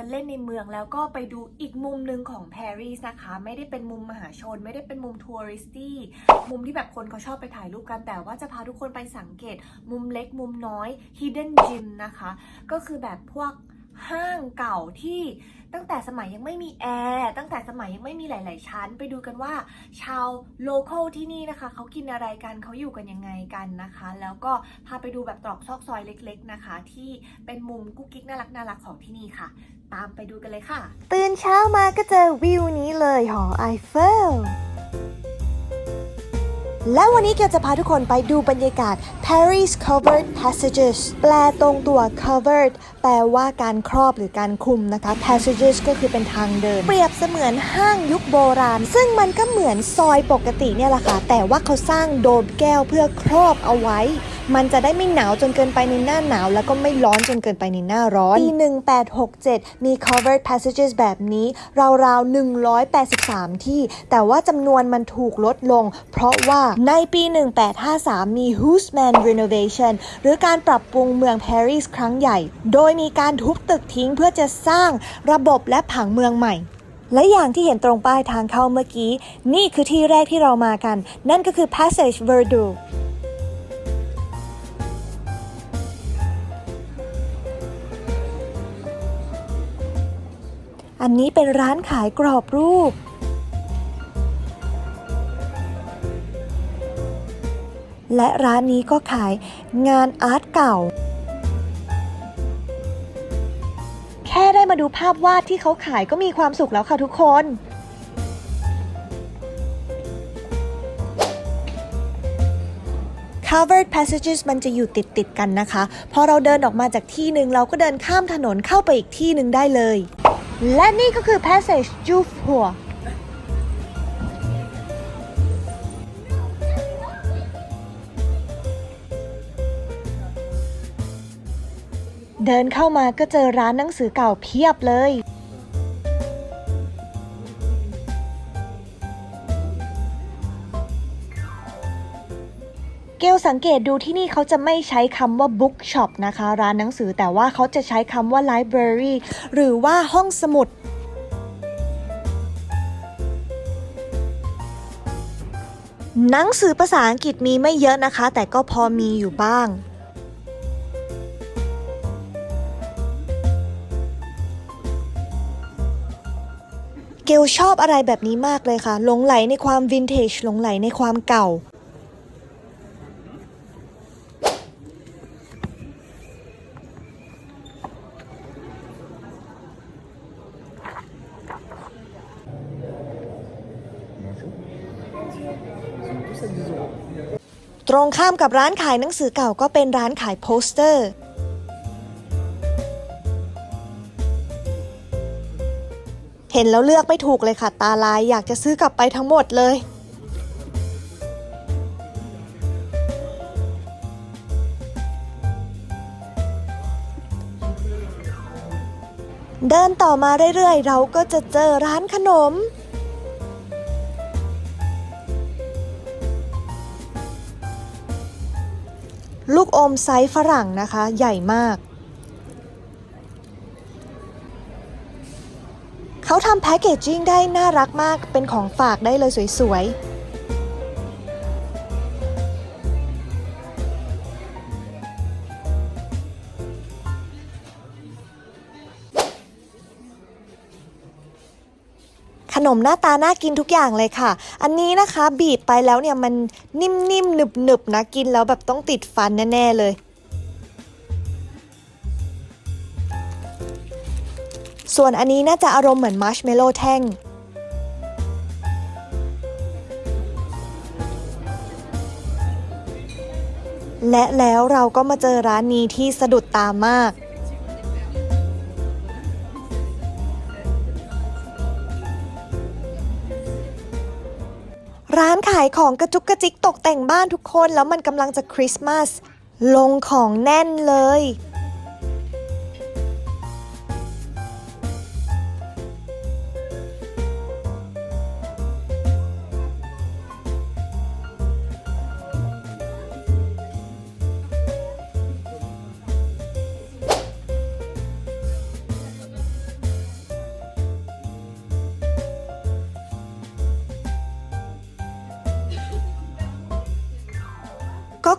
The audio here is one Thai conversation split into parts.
เดินเล่นในเมืองแล้วก็ไปดูอีกมุมหนึ่งของปารีสนะคะ ไม่ได้เป็นมุมมหาชน ไม่ได้เป็นมุมทัวริสตี้มุมที่แบบคนเขาชอบไปถ่ายรูปกันแต่ว่าจะพาทุกคนไปสังเกต มุมเล็กมุมน้อย hidden gem นะคะ ก็คือแบบพวก ห้างเก่าที่ตั้งแต่สมัยยังไม่มีแอร์ตั้งแต่สมัยยังไม่มีหลาย ๆ ชั้น ไปดูกันว่าชาวโลเคอลที่นี่นะคะเขากินอะไรกันเขาอยู่กันยังไงกันนะคะ แล้วก็พาไปดูแบบตรอกซอกซอยเล็ก ๆ นะคะ ที่เป็นมุมกุ๊กกิ๊กน่ารักน่ารักของที่นี่ค่ะ ตามไปดูกันเลยค่ะ ตื่นเช้ามาก็เจอวิวนี้เลยหอไอเฟลและวันนี้เกียวจะพาทุกคนไปดูบรรยากาศ Paris Covered Passages แปลตรงตัว covered แปลว่าการครอบหรือการคลุมนะคะ passages ก็คือเป็นทางเดิน เปรียบเสมือนห้างยุคโบราณ ซึ่งมันก็เหมือนซอยปกติเนี่ยแหละค่ะ แต่ว่าเขาสร้างโดมแก้วเพื่อครอบเอาไว้ มันจะได้ไม่หนาวจนเกินไปในหน้าหนาว แล้วก็ไม่ร้อนจนเกินไปในหน้าร้อนปี1867 มี covered passages แบบนี้ ราวๆ 183 ที่ แต่ว่าจำนวนมันถูกลดลง เพราะว่าในปี 1853 มี Haussmann renovation หรือการปรับปรุงเมืองปารีสครั้งใหญ่ โดยมีการทุบตึกทิ้งเพื่อจะสร้างระบบและผังเมืองใหม่ และอย่างที่เห็นตรงป้ายทางเข้าเมื่อกี้ นี่คือที่แรกที่เรามากัน นั่นก็คือ Passage Verdu อันนี้เป็นร้านขายกรอบรูป และร้านนี้ก็ขายงานอาร์ตเก่า ดูภาพวาดที่เขาขายก็มีความสุขแล้วค่ะทุกคน covered passages มันจะอยู่ติดติดกันนะคะ พอเราเดินออกมาจากที่หนึ่งเราก็เดินข้ามถนนเข้าไปอีกที่หนึ่งได้เลย และนี่ก็คือ passage j u f h u เดินเข้ามาก็เจอร้านหนังสือเก่าเพียบเลย เกลสังเกตดูที่นี่เขาจะไม่ใช้คำว่า book shop นะคะ ร้านหนังสือแต่ว่าเขาจะใช้คำว่า library หรือว่าห้องสมุดหนังสือภาษาอังกฤษมีไม่เยอะนะคะ แต่ก็พอมีอยู่บ้าง เกลชอบอะไรแบบนี้มากเลยค่ะหลงไหลในความวินเทจหลงไหลในความเก่า ตรงข้ามกับร้านขายหนังสือเก่าก็เป็นร้านขายโปสเตอร์ เห็นแล้วเลือกไม่ถูกเลยค่ะ ตาลายอยากจะซื้อกลับไปทั้งหมดเลย เดินต่อมาเรื่อยๆ เราก็จะเจอร้านขนม ลูกอมไซส์ฝรั่งนะคะ ใหญ่มาก เขาทำแพคเกจจิ้งได้น่ารักมาก เป็นของฝากได้เลยสวยๆขนมหน้าตาน่ากินทุกอย่างเลยค่ะ อันนี้นะคะบีบไปแล้วเนี่ยมันนิ่มๆหนึบๆนะกินแล้วแบบต้องติดฟันแน่ๆเลย ส่วนอันนี้น่าจะอารมณ์เหมือนมาร์ชเมลโล่แท่ง และแล้วเราก็มาเจอร้านนี้ที่สะดุดตามาก ร้านขายของกระจุกกระจิกตกแต่งบ้านทุกคนแล้วมันกำลังจะคริสต์มาสลงของแน่นเลย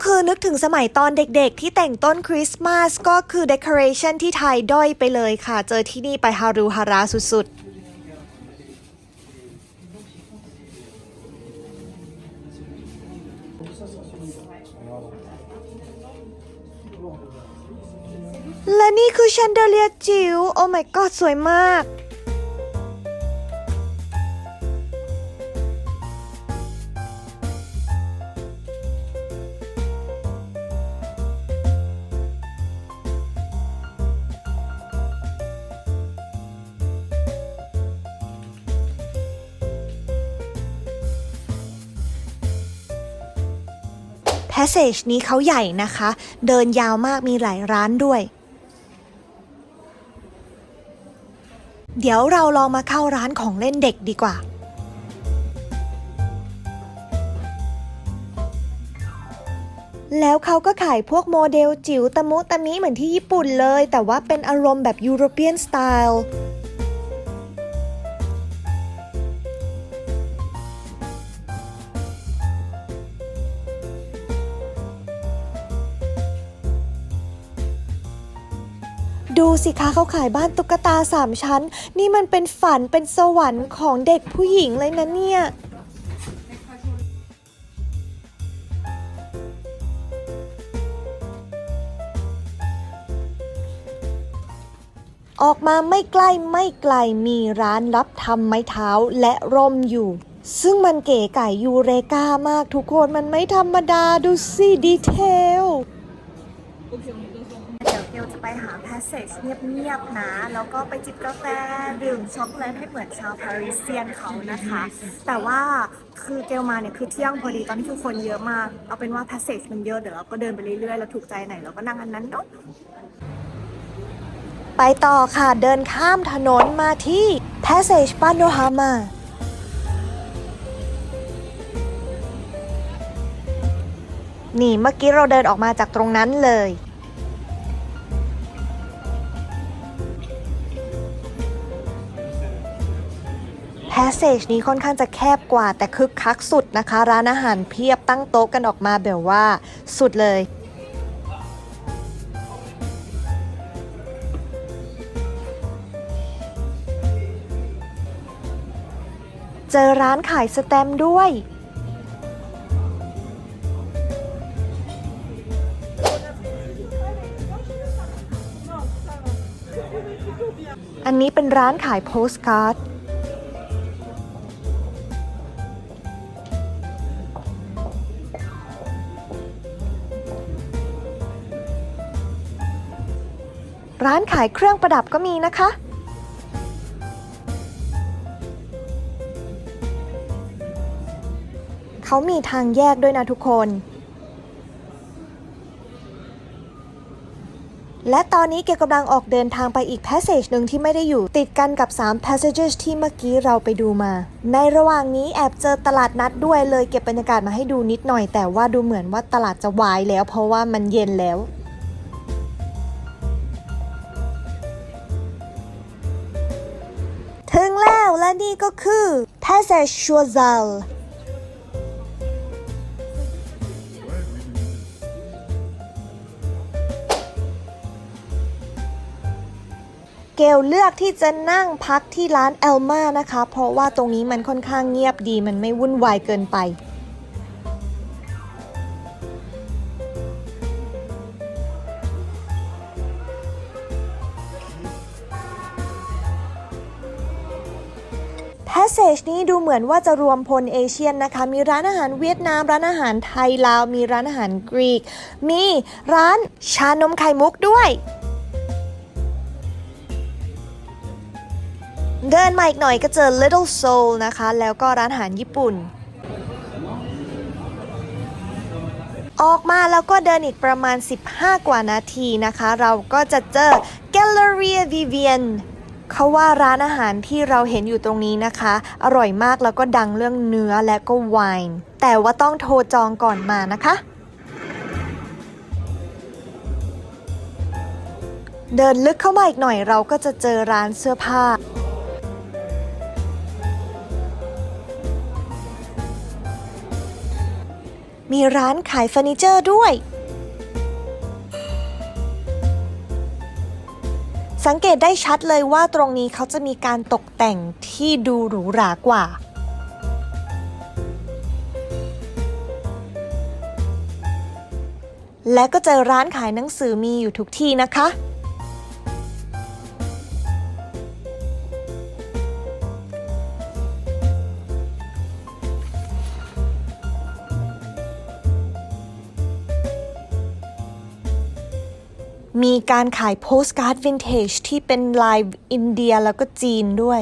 คือนึกถึงสมัยตอนเด็กๆ ที่แต่งต้นคริสต์มาสก็คือ decoration ที่ไทยด้อยไปเลยค่ะ เจอที่นี่ไปฮารุฮาราสุดๆและนี่คือแชนเดเลียจิ๋ว โอ้ my god สวยมาก Passage นี้เขาใหญ่นะคะ เดินยาวมากมีหลายร้านด้วย เดี๋ยวเราลองมาเข้าร้านของเล่นเด็กดีกว่าแล้วเขาก็ขายพวกโมเดลจิ๋วตะมุตะมิเหมือนที่ญี่ปุ่นเลย แต่ว่าเป็นอารมณ์แบบยุโรเปียนสไตล์ ดูสิคะเขาขายบ้านตุ๊กตาสามชั้น นี่มันเป็นฝันเป็นสวรรค์ของเด็กผู้หญิงเลยนะเนี่ยออกมาไม่ใกล้ไม่ไกลมีร้านรับทำไม้เท้าและร่มอยู่ ซึ่งมันเก๋ไก่ยูเรกามากทุกคนมันไม่ธรรมดาดูสิดีเทล เดี๋ยวเกลจะไป หา passage เงียบๆนะ แล้วก็ไปจิบกาแฟดื่มช็อกโกแลตให้เหมือนชาวปารีเซียนเขานะคะ แต่ว่าคือเกลมาเนี่ยคือเที่ยงพอดีตอนนี้คือคนเยอะมาก เอาเป็นว่า passage มันเยอะเดี๋ยวเราก็เดินไปเรื่อยๆ แล้วถูกใจไหนเราก็นั่งอันนั้นเนาะไปต่อค่ะเดินข้ามถนนมาที่ Passage Panorama นี่เมื่อกี้เราเดินออกมาจากตรงนั้นเลย Passage นี้ค่อนข้างจะแคบกว่าแต่คึกคักสุดนะคะ ร้านอาหารเพียบตั้งโต๊ะกันออกมาแบบว่าสุดเลยเจอร้านขายสแตมด้วย อันนี้เป็นร้านขายโพสการ์ด ร้านขายเครื่องประดับก็มีนะคะ เขามีทางแยกด้วยนะทุกคน และตอนนี้เกกำลังออกเดินทางไปอีก passage หนึ่งที่ไม่ได้อยู่ติดกันกับ 3 passages ที่เมื่อกี้เราไปดูมา ในระหว่างนี้แอบเจอตลาดนัดด้วยเลยเก็บบรรยากาศมาให้ดูนิดหน่อย แต่ว่าดูเหมือนว่าตลาดจะวายแล้ว เพราะว่ามันเย็นแล้ว และนี่ก็คือ Passage c h o i s a l เกลเลือกที่จะนั่งพักที่ร้านเอลมานะคะ เพราะว่าตรงนี้มันค่อนข้างเงียบดีมันไม่วุ่นวายเกินไป นี้ดูเหมือนว่าจะรวมพลเอเชียนนะคะ มีร้านอาหารเวียดนาม ร้านอาหารไทยลาว มีร้านอาหารกรีก มีร้านชานมไข่มุกด้วย เดินมาอีกหน่อยก็เจอ Little Soul นะคะ แล้วก็ร้านอาหารญี่ปุ่น ออกมาแล้วก็เดินอีกประมาณ 15 กว่านาทีนะคะ เราก็จะเจอ Galleria Vivian เขาว่าร้านอาหารที่เราเห็นอยู่ตรงนี้นะคะ อร่อยมากแล้วก็ดังเรื่องเนื้อและก็ไวน์แต่ว่าต้องโทรจองก่อนมานะคะ เดินลึกเข้ามาอีกหน่อยเราก็จะเจอร้านเสื้อผ้ามีร้านขายเฟอร์นิเจอร์ด้วย สังเกตได้ชัดเลยว่าตรงนี้เขาจะมีการตกแต่งที่ดูหรูหรากว่าและก็เจอร้านขายหนังสือมีอยู่ทุกที่นะคะ มีการขายโปสการ์ดวินเทจที่เป็นลายอินเดียแล้วก็จีนด้วย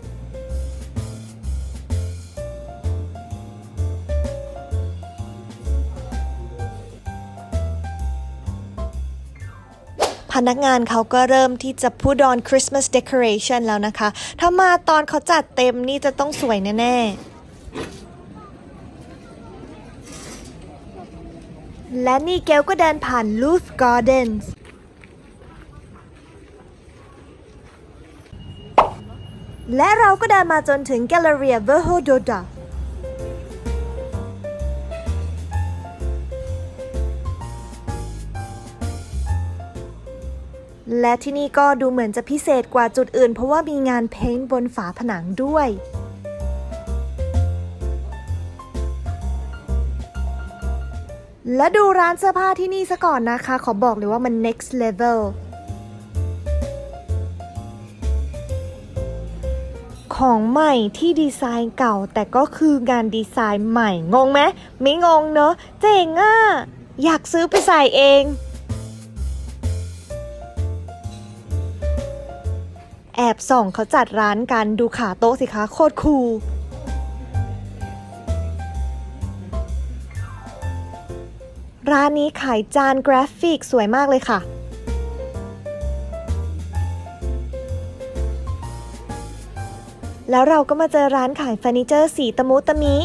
พนักงานเขาก็เริ่มที่จะพูด on Christmas decoration แล้วนะคะ ถ้ามาตอนเขาจัดเต็มนี่จะต้องสวยแน่ๆ และนี่เกลก็เดินผ่าน Luth Gardens และเราก็เดินมาจนถึง Galleria Verhododa และที่นี่ก็ดูเหมือนจะพิเศษกว่าจุดอื่น เพราะว่ามีงานเพ้นท์บนฝาผนังด้วย และดูร้านเสื้อผ้าที่นี่ซะก่อนนะคะ ขอบอกเลยว่ามัน next level ของใหม่ที่ดีไซน์เก่า แต่ก็คืองานดีไซน์ใหม่ งงไหมไม่งงเนอะเจ๋งอะ อยากซื้อไปใส่เอง แอบส่องเขาจัดร้านกันดูขาโต๊ะสิคะโคตรคูลร้านนี้ขายจานกราฟิกสวยมากเลยค่ะ แล้วเราก็มาเจอร้านขายเฟอร์นิเจอร์สีตะมุตะมิ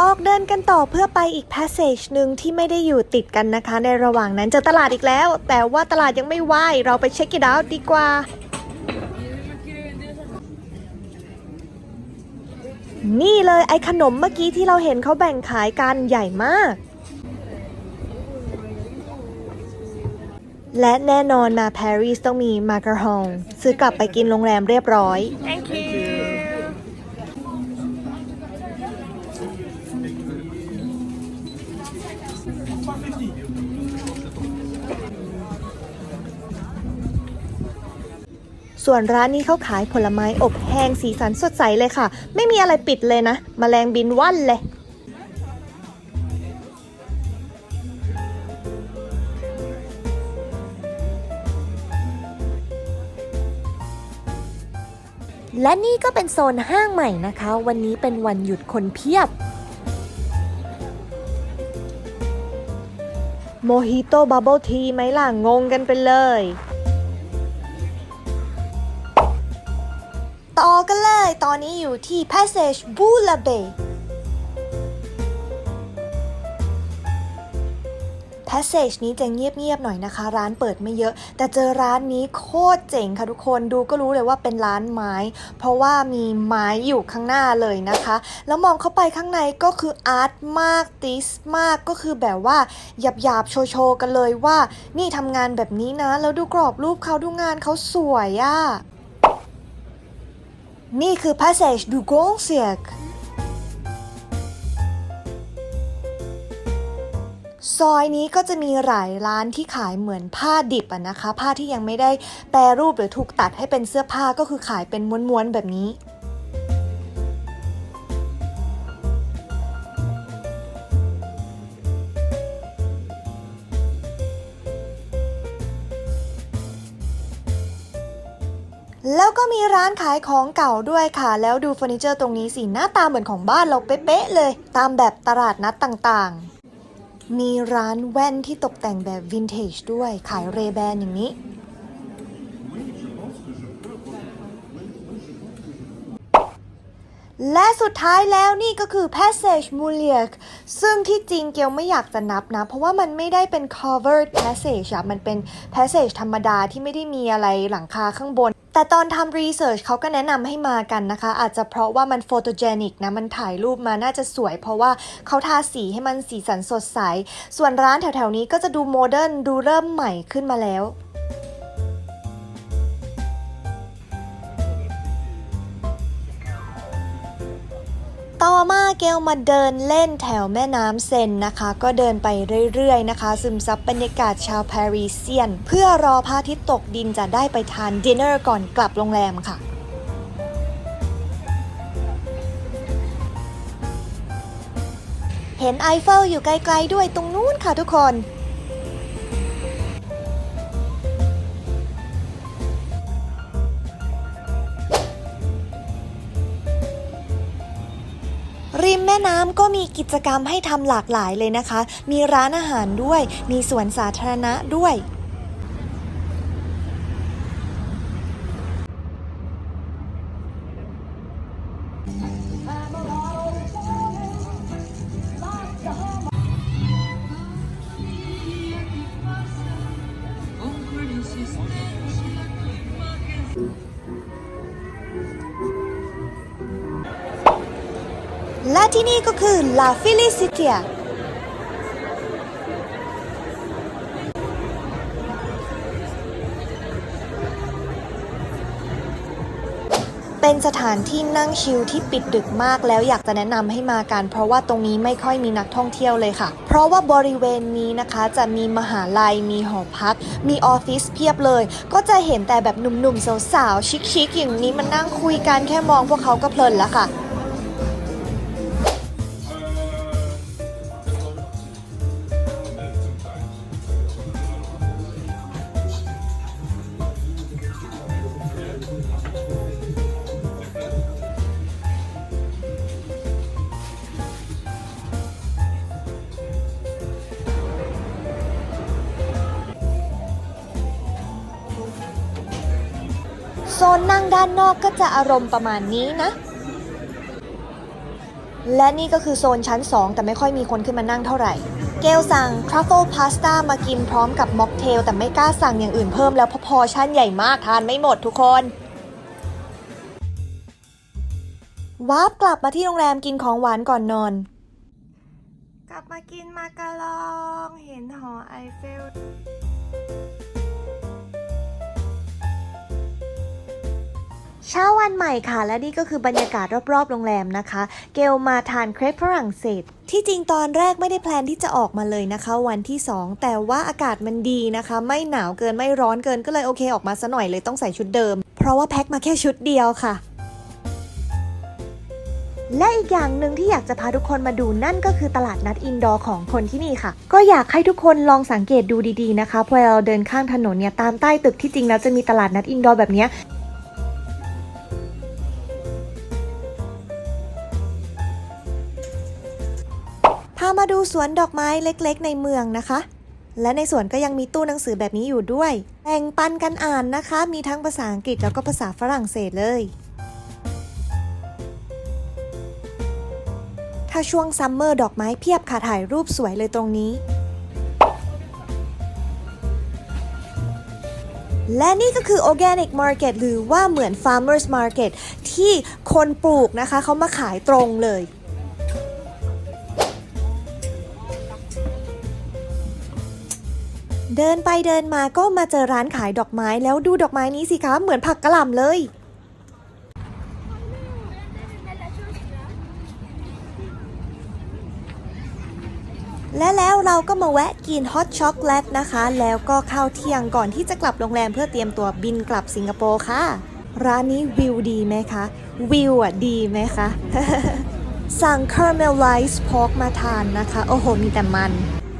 ออกเดินกันต่อเพื่อไปอีก passage หนึ่งที่ไม่ได้อยู่ติดกันนะคะ ในระหว่างนั้นเจอตลาดอีกแล้ว แต่ว่าตลาดยังไม่ว่ายเราไปเช็คกิดาวดีกว่า นี่เลยไอ้ขนมเมื่อกี้ที่เราเห็นเขาแบ่งขายกันใหญ่มาก และแน่นอนมาปารีสต้องมีมาการองซื้อกลับไปกินโรงแรมเรียบร้อย ส่วนร้านนี้เขาขายผลไม้อบแห้งสีสันสดใสเลยค่ะ ไม่มีอะไรปิดเลยนะมแมลงบินว่อนเลยและนี่ก็เป็นโซนห้างใหม่นะคะ วันนี้เป็นวันหยุดคนเพียบ โมฮิโต้บับเบิลทีไหมล่ะ งงกันไปเลย ตอนนี้อยู่ที่ Passage b o u l a b e Passage นี้จะเงียบๆหน่อยนะคะ ร้านเปิดไม่เยอะ แต่เจอร้านนี้โคตรเจ๋งค่ะทุกคนดูก็รู้เลยว่าเป็นร้านไม้ เพราะว่ามีไม้อยู่ข้างหน้าเลยนะคะ แล้วมองเข้าไปข้างในก็คืออาร์ตมากติสมากก็คือแบบว่าหยาบๆโชว์ๆกันเลยว่า นี่ทำงานแบบนี้นะ แล้วดูกรอบรูปเขาดูงานเขาสวยอะ นี่คือ Passage du Grand Cirque ซอยนี้ก็จะมีหลายร้านที่ขายเหมือนผ้าดิบอะนะคะ ผ้าที่ยังไม่ได้แปรรูปหรือถูกตัดให้เป็นเสื้อผ้าก็คือขายเป็นม้วนๆแบบนี้ แล้วก็มีร้านขายของเก่าด้วยค่ะ แล้วดูเฟอร์นิเจอร์ตรงนี้สิหน้าตาเหมือนของบ้านเราเป๊ะๆเลย ตามแบบตลาดนัดต่างๆ มีร้านแว่นที่ตกแต่งแบบวินเทจด้วยขายเรแบนอย่างนี้ และสุดท้ายแล้วนี่ก็คือ passage m u l i e r ซึ่งที่จริงเกลไม่อยากจะนับนะ เพราะว่ามันไม่ได้เป็น covered passage อะมันเป็น passage ธรรมดาที่ไม่ได้มีอะไรหลังคาข้างบน แต่ตอนทำรีเสิร์ชเขาก็แนะนำให้มากันนะคะ อาจจะเพราะว่ามันโฟโตเจนิกนะ มันถ่ายรูปมาน่าจะสวย เพราะว่าเขาทาสีให้มันสีสันสดใส ส่วนร้านแถวๆนี้ก็จะดูโมเดิร์นดูเริ่มใหม่ขึ้นมาแล้ว ต่อมาเกลมาเดินเล่นแถวแม่น้ำเซนนะคะ ก็เดินไปเรื่อยๆนะคะ ซึมซับบรรยากาศชาวปารีเซียน เพื่อรอพระอาทิตย์ตกดินจะได้ไปทานดินเนอร์ก่อนกลับโรงแรมค่ะเห็นไอเฟลอยู่ไกลๆด้วยตรงนู้นค่ะทุกคน ริมแม่น้ำก็มีกิจกรรมให้ทำหลากหลายเลยนะคะ มีร้านอาหารด้วย มีสวนสาธารณะด้วย La Felicitia เป็นสถานที่นั่งชิลที่ปิดดึกมากแล้วอยากจะแนะนำให้มากัน เพราะว่าตรงนี้ไม่ค่อยมีนักท่องเที่ยวเลยค่ะ เพราะว่าบริเวณนี้นะคะจะมีมหาลัยมีหอพัก มีออฟฟิศเพียบเลย ก็จะเห็นแต่แบบหนุ่มๆสาวๆชิคๆอย่างนี้มานั่งคุยกันแค่มองพวกเขาก็เพลินแล้วค่ะ ซนนั่งด้านนอกก็จะอารมณ์ประมาณนี้นะ และนี่ก็คือโซนชั้น 2 แต่ไม่ค่อยมีคนขึ้นมานั่งเท่าไหร่ เกลสั่งทรัฟเฟิลพาสต้ามากินพร้อมกับม็อกเทล แต่ไม่กล้าสั่งอย่างอื่นเพิ่มแล้วเพราะพอชั่นใหญ่มากทานไม่หมดทุกคนวาร์ปกลับมาที่โรงแรมกินของหวานก่อนนอน กลับมากินมาการอง เห็นหอไอเฟล เช้าวันใหม่ค่ะ และนี่ก็คือบรรยากาศรอบๆโรงแรมนะคะ เกลมาทานเครปฝรั่งเศสที่จริงตอนแรกไม่ได้แพลนที่จะออกมาเลยนะคะ วันที่ 2 แต่ว่าอากาศมันดีนะคะ ไม่หนาวเกินไม่ร้อนเกินก็เลยโอเคออกมาซะหน่อยเลยต้องใส่ชุดเดิม เพราะว่าแพ็คมาแค่ชุดเดียวค่ะและอีกอย่างหนึ่งที่อยากจะพาทุกคนมาดูนั่นก็คือตลาดนัดอินดอร์ของคนที่นี่ค่ะ ก็อยากให้ทุกคนลองสังเกตดูดีๆนะคะพอเราเดินข้างถนนเนี่ยตามใต้ตึกที่จริงแล้วจะมีตลาดนัดอินดอร์แบบเนี้ มาดูสวนดอกไม้เล็กๆ ในเมืองนะคะ และในสวนก็ยังมีตู้หนังสือแบบนี้อยู่ด้วยแบ่งปันกันอ่านนะคะ มีทั้งภาษาอังกฤษแล้วก็ภาษาฝรั่งเศสเลย ถ้าช่วงซัมเมอร์ดอกไม้เพียบค่ะถ่ายรูปสวยเลยตรงนี้และนี่ก็คือ Organic Market หรือว่าเหมือน Farmers Market ที่คนปลูกนะคะเขามาขายตรงเลย เดินไปเดินมาก็มาเจอร้านขายดอกไม้แล้วดูดอกไม้นี้สิคะเหมือนผักกะหล่ำเลย และแล้วเราก็มาแวะกินฮอตช็อกแลตนะคะ แล้วก็ข้าวเที่ยงก่อนที่จะกลับโรงแรมเพื่อเตรียมตัวบินกลับสิงคโปร์ค่ะ ร้านนี้วิวดีไหมคะ วิวอะดีไหมคะ สั่ง caramelized pork มาทานนะคะ โอ้โห มีแต่มัน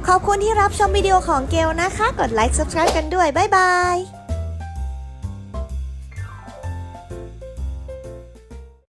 ขอบคุณที่รับชมวิดีโอของเกลนะคะ กดไลค์ subscribe กันด้วย บ๊ายบาย